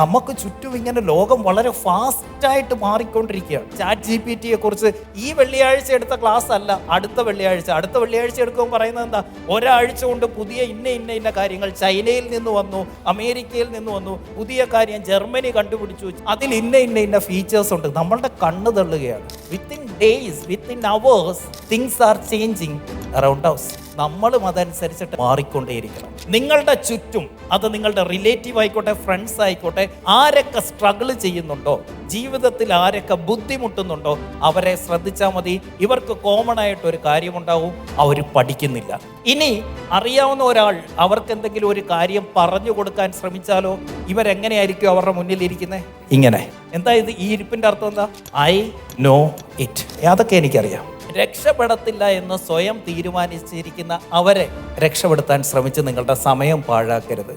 നമുക്ക് ചുറ്റും ഇങ്ങനെ ലോകം വളരെ ഫാസ്റ്റായിട്ട് മാറിക്കൊണ്ടിരിക്കുകയാണ്. ചാറ്റ് ജി പി ടിയെ കുറിച്ച് ഈ വെള്ളിയാഴ്ച എടുത്ത ക്ലാസ് അല്ല അടുത്ത വെള്ളിയാഴ്ച. അടുത്ത വെള്ളിയാഴ്ച എടുക്കുമ്പോൾ പറയുന്നത് എന്താ? ഒരാഴ്ച കൊണ്ട് പുതിയ ഇന്ന ഇന്ന ഇന്ന കാര്യങ്ങൾ ചൈനയിൽ നിന്ന് വന്നു അമേരിക്കയിൽ നിന്ന് വന്നു പുതിയ കാര്യം ജർമ്മനി കണ്ടുപിടിച്ചു. അതിൽ ഇന്ന ഇന്ന ഇന്ന ഫീച്ചേഴ്സ് ഉണ്ട്. നമ്മളുടെ കണ്ണ് തള്ളുകയാണ്. Within days within hours things are changing around us നമ്മളും അതനുസരിച്ചിട്ട് മാറിക്കൊണ്ടേയിരിക്കണം. നിങ്ങളുടെ ചുറ്റും അത് നിങ്ങളുടെ റിലേറ്റീവ് ആയിക്കോട്ടെ ഫ്രണ്ട്സ് ആയിക്കോട്ടെ ആരൊക്കെ സ്ട്രഗിൾ ചെയ്യുന്നുണ്ടോ ജീവിതത്തിൽ ആരൊക്കെ ബുദ്ധിമുട്ടുന്നുണ്ടോ അവരെ ശ്രദ്ധിച്ചാൽ മതി. ഇവർക്ക് കോമൺ ആയിട്ട് ഒരു കാര്യമുണ്ടാവും അവർ പഠിക്കുന്നില്ല. ഇനി അറിയാവുന്ന ഒരാൾ അവർക്ക് എന്തെങ്കിലും ഒരു കാര്യം പറഞ്ഞു കൊടുക്കാൻ ശ്രമിച്ചാലോ ഇവരെങ്ങനെയായിരിക്കും അവരുടെ മുന്നിൽ ഇരിക്കുന്നത് ഇങ്ങനെ. എന്താ ഇത്? ഈ ഇരിപ്പിന്റെ അർത്ഥം എന്താ? ഐ നോ ഇറ്റ് അതൊക്കെ എനിക്കറിയാം. രക്ഷപ്പെടത്തില്ല എന്ന് സ്വയം തീരുമാനിച്ചിരിക്കുന്ന അവരെ രക്ഷപ്പെടുത്താൻ ശ്രമിച്ച് നിങ്ങളുടെ സമയം പാഴാക്കരുത്.